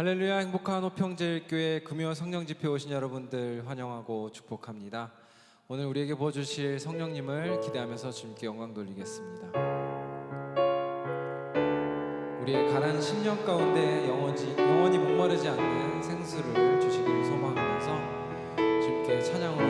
할렐루야 행복한 호평제일교회 금요 성령 집회 오신 여러분들 환영하고 축복합니다. 오늘 우리에게 부어 주실 성령님을 기대하면서 주님께 영광 돌리겠습니다. 우리의 가난 심령 가운데 영원히, 영원히 목마르지 않는 생수를 주시기를 소망하면서 주님께 찬양으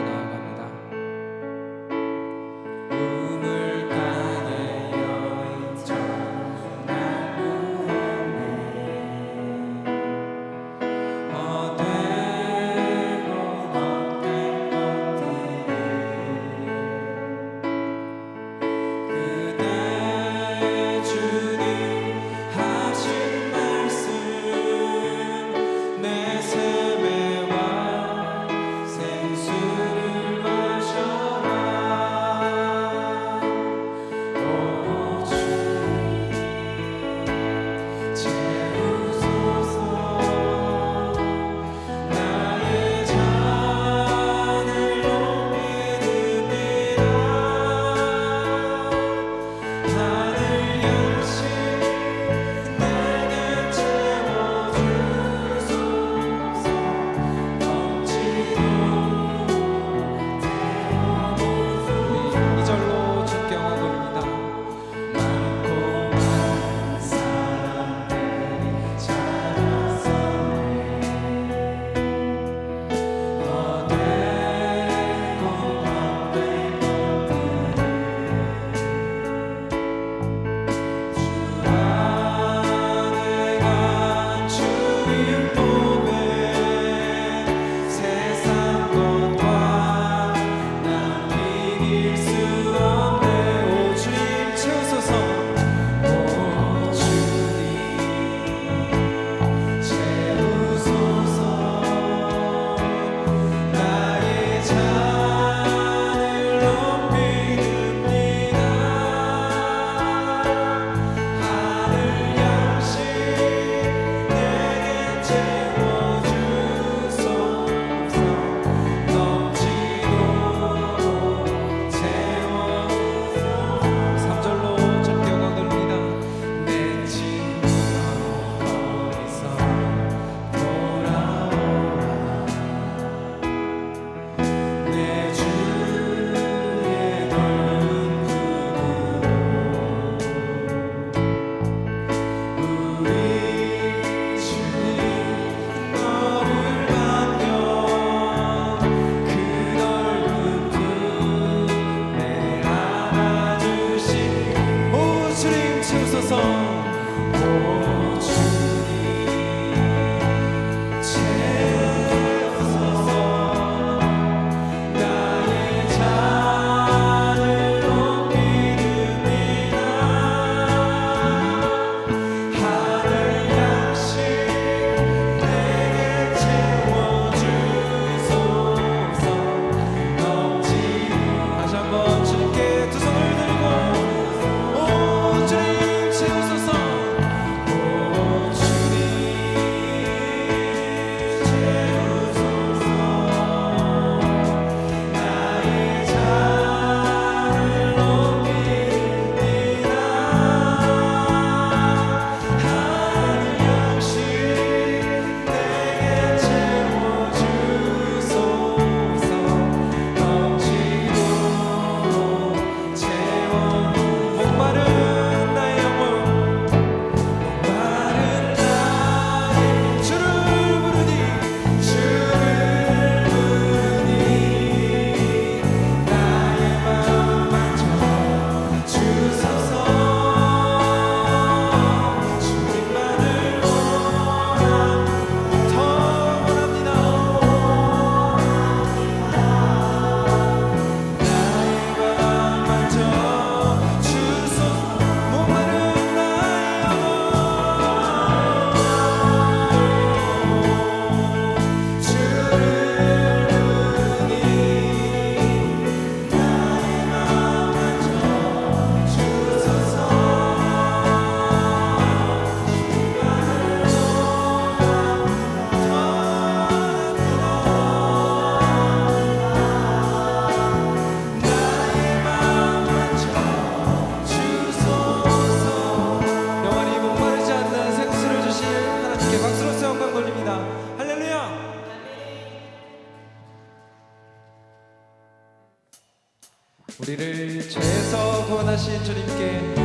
한번 다시 주님께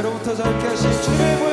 죄로부터 자유케 하신 주님의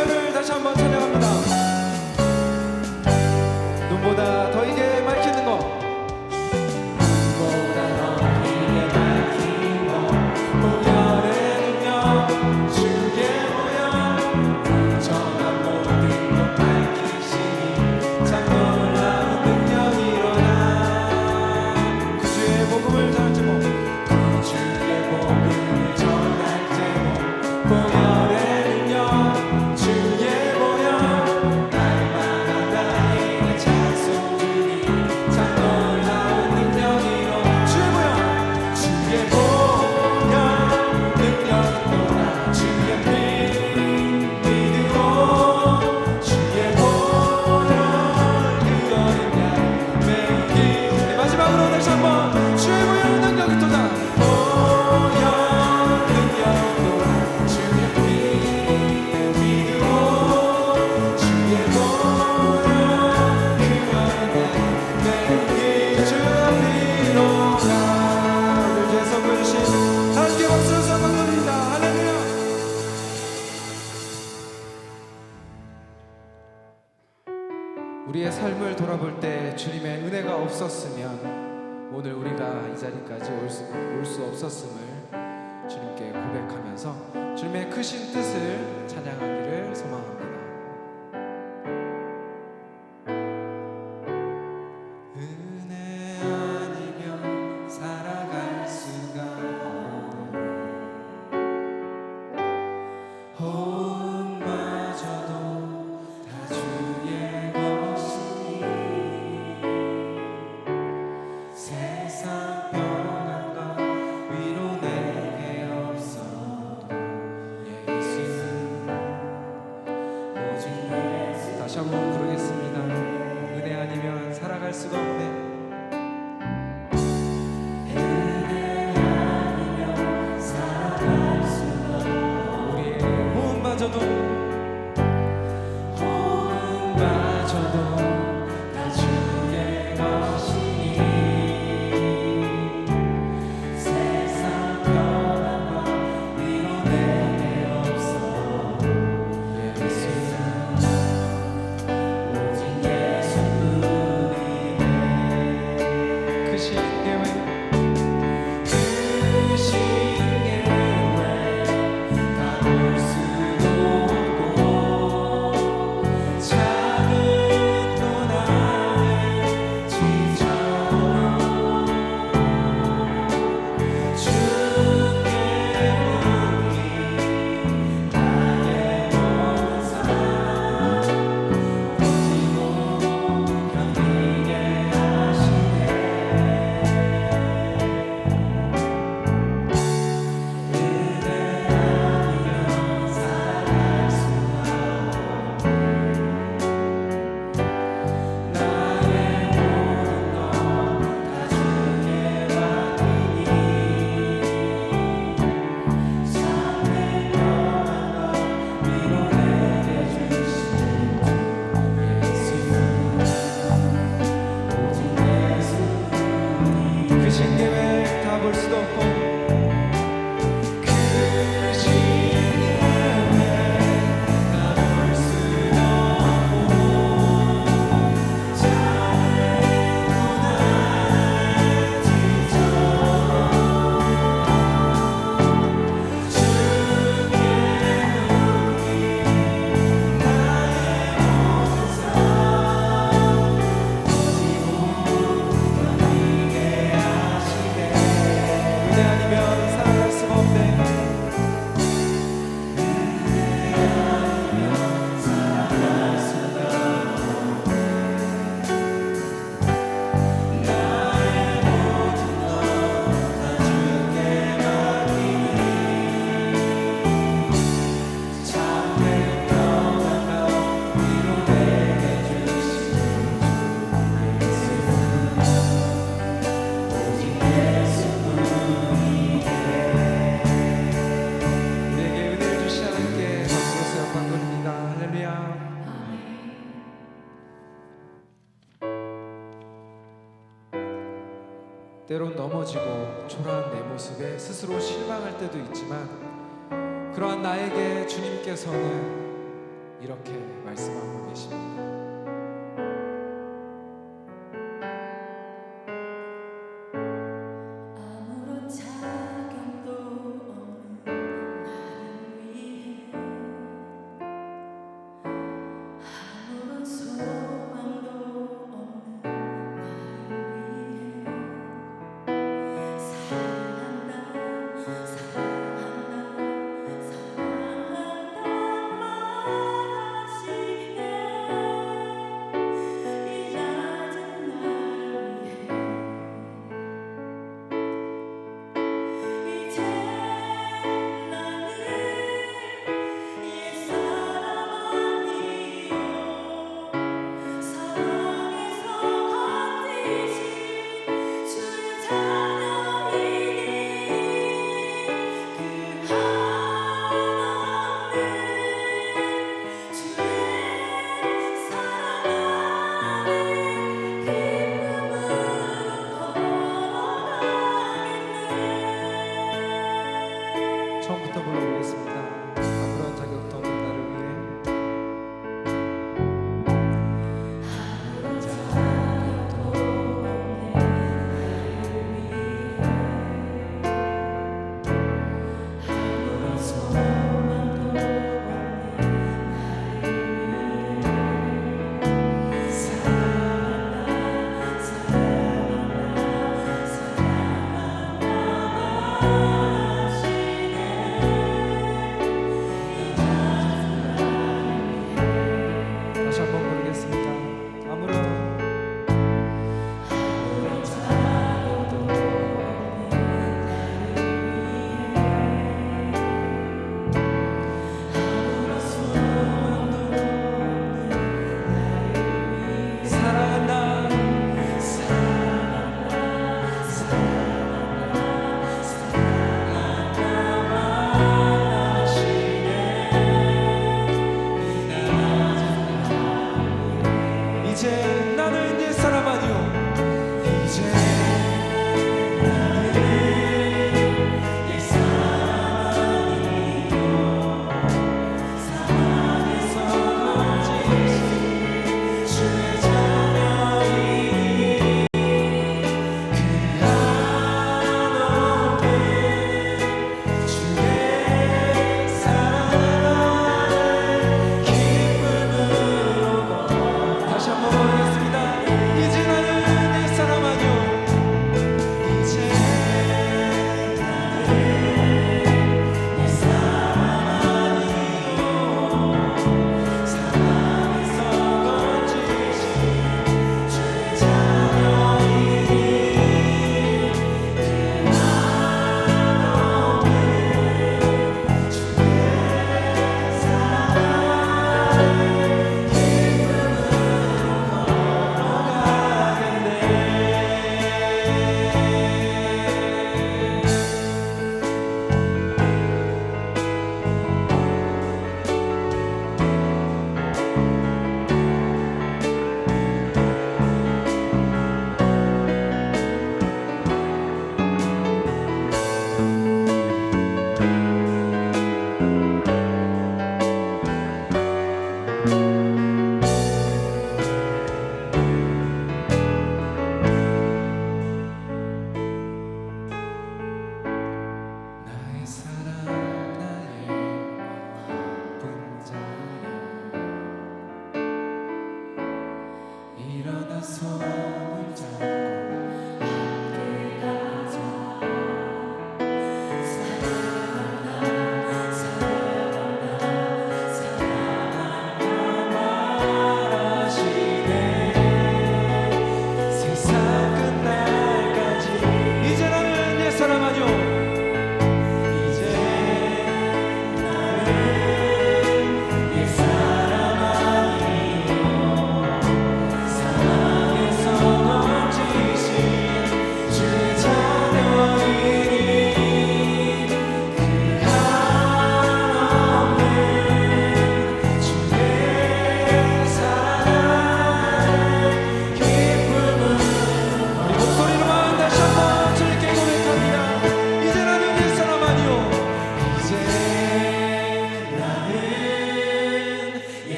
주님의 은혜가 없었으면 오늘 우리가 이 자리까지 올수 올수 없었음을 주님께 고백하면서 주님의 크신 뜻을 찬양하기를 소망합니다. gusto kong 때론 넘어지고 초라한 내 모습에 스스로 실망할 때도 있지만 그러한 나에게 주님께서는 이렇게 말씀하고 계십니다.